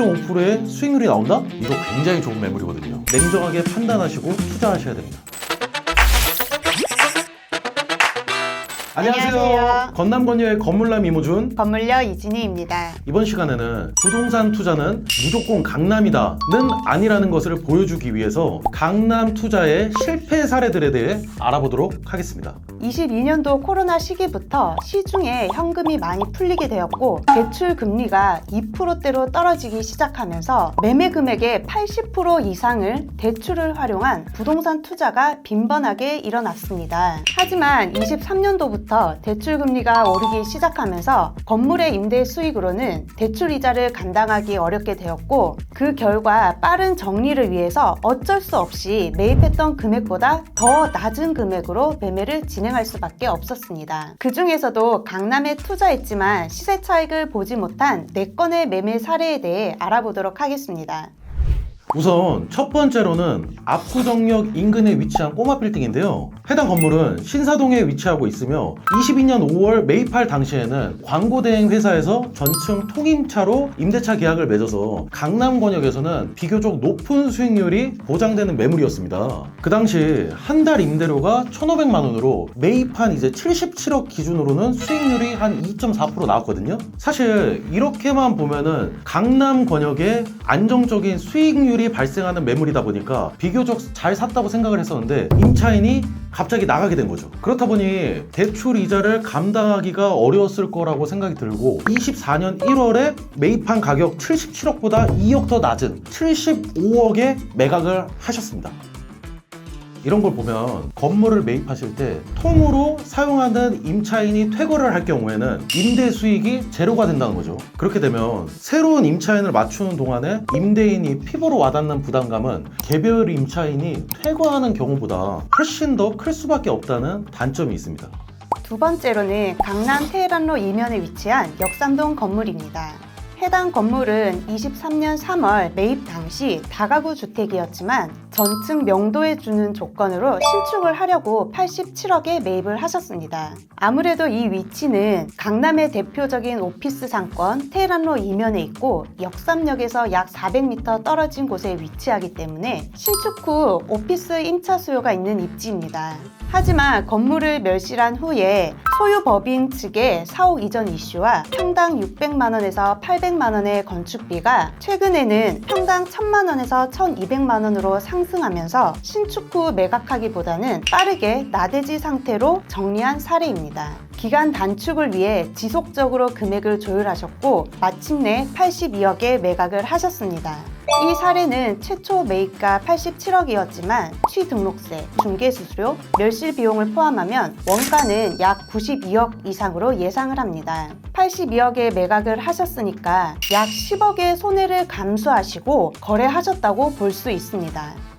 2.5%의 수익률이 나온다? 이거 굉장히 좋은 매물이거든요. 냉정하게 판단하시고 투자하셔야 됩니다. 안녕하세요. 안녕하세요. 건남건여의 건물남 이모준. 건물녀 이진희입니다. 이번 시간에는 부동산 투자는 무조건 강남이다는 아니라는 것을 보여주기 위해서 강남 투자의 실패 사례들에 대해 알아보도록 하겠습니다. 22년도 코로나 시기부터 시중에 현금이 많이 풀리게 되었고 대출 금리가 2%대로 떨어지기 시작하면서 매매 금액의 80% 이상을 대출을 활용한 부동산 투자가 빈번하게 일어났습니다. 하지만 23년도부터 대출 금리가 오르기 시작하면서 건물의 임대 수익으로는 대출 이자를 감당하기 어렵게 되었고 그 결과 빠른 정리를 위해서 어쩔 수 없이 매입했던 금액보다 더 낮은 금액으로 매매를 진행할 수밖에 없었습니다. 그 중에서도 강남에 투자했지만 시세 차익을 보지 못한 4건의 매매 사례에 대해 알아보도록 하겠습니다. 우선 첫 번째로는 압구정역 인근에 위치한 꼬마 빌딩인데요. 해당 건물은 신사동에 위치하고 있으며 22년 5월 매입할 당시에는 광고 대행 회사에서 전층 통임차로 임대차 계약을 맺어서 강남 권역에서는 비교적 높은 수익률이 보장되는 매물이었습니다. 그 당시 한 달 임대료가 1,500만 원으로 매입한 이제 77억 기준으로는 수익률이 한 2.4% 나왔거든요. 사실 이렇게만 보면은 강남 권역에 안정적인 수익률 이 발생하는 매물이다 보니까 비교적 잘 샀다고 생각을 했었는데 임차인이 갑자기 나가게 된 거죠. 그렇다 보니 대출 이자를 감당하기가 어려웠을 거라고 생각이 들고 24년 1월에 매입한 가격 77억보다 2억 더 낮은 75억에 매각을 하셨습니다. 이런 걸 보면 건물을 매입하실 때 통으로 사용하는 임차인이 퇴거를 할 경우에는 임대 수익이 제로가 된다는 거죠. 그렇게 되면 새로운 임차인을 맞추는 동안에 임대인이 피부로 와닿는 부담감은 개별 임차인이 퇴거하는 경우보다 훨씬 더 클 수밖에 없다는 단점이 있습니다. 두 번째로는 강남 테헤란로 이면에 위치한 역삼동 건물입니다. 해당 건물은 23년 3월 매입 당시 다가구 주택이었지만 전층 명도에 주는 조건으로 신축을 하려고 87억에 매입을 하셨습니다. 아무래도 이 위치는 강남의 대표적인 오피스 상권 테헤란로 이면에 있고 역삼역에서 약 400m 떨어진 곳에 위치하기 때문에 신축 후 오피스 임차 수요가 있는 입지입니다. 하지만 건물을 멸실한 후에 소유법인 측의 사옥 이전 이슈와 평당 600만 원에서 800만 원의 건축비가 최근에는 평당 1000만 원에서 1200만 원으로 상승하면서 신축 후 매각하기보다는 빠르게 나대지 상태로 정리한 사례입니다. 기간 단축을 위해 지속적으로 금액을 조율하셨고 마침내 82억에 매각을 하셨습니다. 이 사례는 최초 매입가 87억이었지만 취등록세, 중개수수료, 멸실 비용을 포함하면 원가는 약 92억 이상으로 예상을 합니다. 82억에 매각을 하셨으니까 약 10억의 손해를 감수하시고 거래하셨다고 볼 수 있습니다.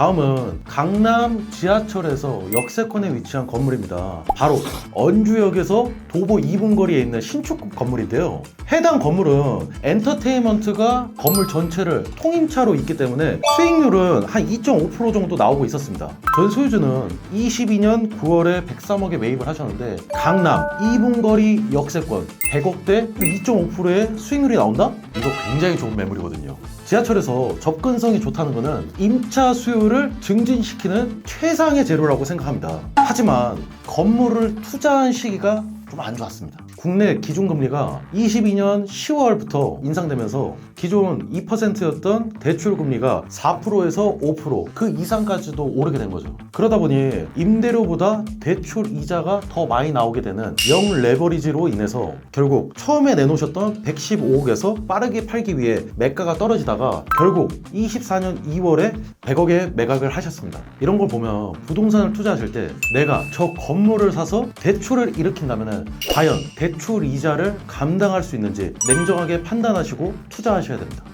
다음은 강남 지하철에서 역세권에 위치한 건물입니다. 바로 언주역에서 도보 2분 거리에 있는 신축 건물인데요. 해당 건물은 엔터테인먼트가 건물 전체를 통임차로 있기 때문에 수익률은 한 2.5% 정도 나오고 있었습니다. 전 소유주는 22년 9월에 103억에 매입을 하셨는데 강남 2분 거리 역세권 100억대 2.5%의 수익률이 나온다? 이거 굉장히 좋은 매물이거든요. 지하철에서 접근성이 좋다는 것은 임차 수요를 증진시키는 최상의 재료라고 생각합니다. 하지만 건물을 투자한 시기가 좀 안 좋았습니다. 국내 기준금리가 22년 10월부터 인상되면서 기존 2%였던 대출금리가 4%에서 5%그 이상까지도 오르게 된 거죠. 그러다 보니 임대료보다 대출 이자가 더 많이 나오게 되는 영 레버리지로 인해서 결국 처음에 내놓으셨던 115억에서 빠르게 팔기 위해 매가가 떨어지다가 결국 24년 2월에 100억에 매각을 하셨습니다. 이런 걸 보면 부동산을 투자하실 때 내가 저 건물을 사서 대출을 일으킨다면 과연 대출 이자를 감당할 수 있는지 냉정하게 판단하시고 투자하셔야 됩니다.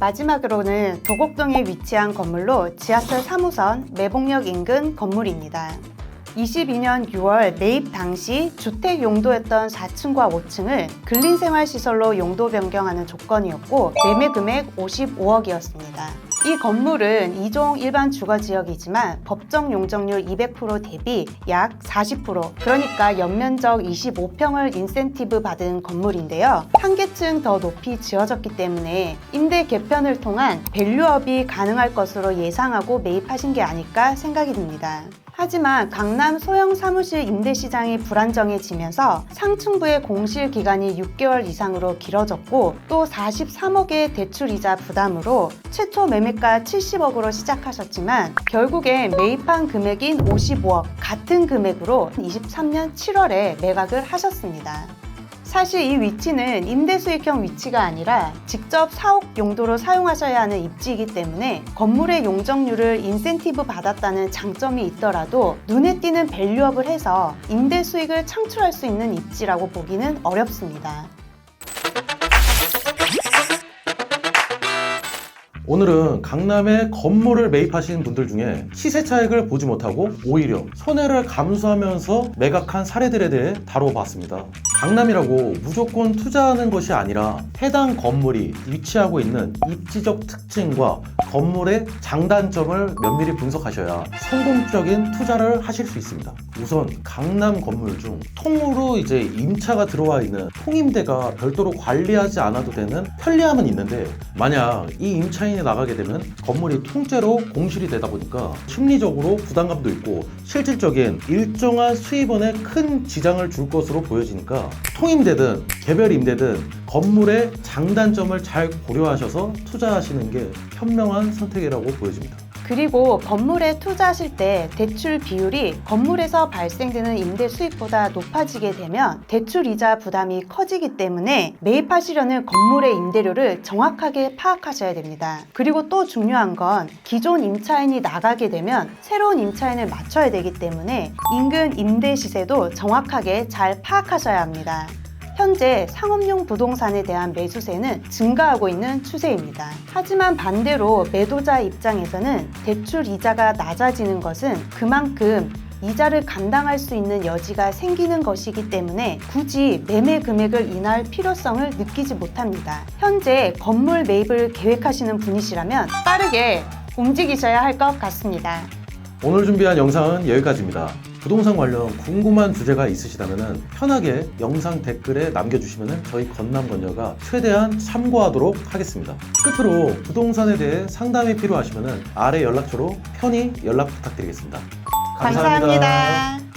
마지막으로는 도곡동에 위치한 건물로 지하철 3호선 매봉역 인근 건물입니다. 22년 6월 매입 당시 주택 용도였던 4층과 5층을 근린생활시설로 용도 변경하는 조건이었고 매매 금액 55억이었습니다. 이 건물은 2종 일반 주거 지역이지만 법정 용적률 200% 대비 약 40% 그러니까 연면적 25평을 인센티브 받은 건물인데요. 한 개층 더 높이 지어졌기 때문에 임대 개편을 통한 밸류업이 가능할 것으로 예상하고 매입하신 게 아닐까 생각이 듭니다. 하지만 강남 소형 사무실 임대 시장이 불안정해지면서 상층부의 공실 기간이 6개월 이상으로 길어졌고 또 43억의 대출 이자 부담으로 최초 매매가 70억으로 시작하셨지만 결국엔 매입한 금액인 55억 같은 금액으로 23년 7월에 매각을 하셨습니다. 사실 이 위치는 임대수익형 위치가 아니라 직접 사옥 용도로 사용하셔야 하는 입지이기 때문에 건물의 용적률을 인센티브 받았다는 장점이 있더라도 눈에 띄는 밸류업을 해서 임대 수익을 창출할 수 있는 입지라고 보기는 어렵습니다. 오늘은 강남에 건물을 매입하시는 분들 중에 시세 차익을 보지 못하고 오히려 손해를 감수하면서 매각한 사례들에 대해 다뤄봤습니다. 강남이라고 무조건 투자하는 것이 아니라 해당 건물이 위치하고 있는 입지적 특징과 건물의 장단점을 면밀히 분석하셔야 성공적인 투자를 하실 수 있습니다. 우선 강남 건물 중 통으로 이제 임차가 들어와 있는 통임대가 별도로 관리하지 않아도 되는 편리함은 있는데 만약 이 임차인이 나가게 되면 건물이 통째로 공실이 되다 보니까 심리적으로 부담감도 있고 실질적인 일정한 수입원에 큰 지장을 줄 것으로 보여지니까 통임대든 개별 임대든 건물의 장단점을 잘 고려하셔서 투자하시는 게 현명한 선택이라고 보여집니다. 그리고 건물에 투자하실 때 대출 비율이 건물에서 발생되는 임대 수익보다 높아지게 되면 대출 이자 부담이 커지기 때문에 매입하시려는 건물의 임대료를 정확하게 파악하셔야 됩니다. 그리고 또 중요한 건 기존 임차인이 나가게 되면 새로운 임차인을 맞춰야 되기 때문에 인근 임대 시세도 정확하게 잘 파악하셔야 합니다. 현재 상업용 부동산에 대한 매수세는 증가하고 있는 추세입니다. 하지만 반대로 매도자 입장에서는 대출 이자가 낮아지는 것은 그만큼 이자를 감당할 수 있는 여지가 생기는 것이기 때문에 굳이 매매 금액을 인하할 필요성을 느끼지 못합니다. 현재 건물 매입을 계획하시는 분이시라면 빠르게 움직이셔야 할 것 같습니다. 오늘 준비한 영상은 여기까지입니다. 부동산 관련 궁금한 주제가 있으시다면 편하게 영상 댓글에 남겨주시면 저희 건남건녀가 최대한 참고하도록 하겠습니다. 끝으로 부동산에 대해 상담이 필요하시면 아래 연락처로 편히 연락 부탁드리겠습니다 감사합니다.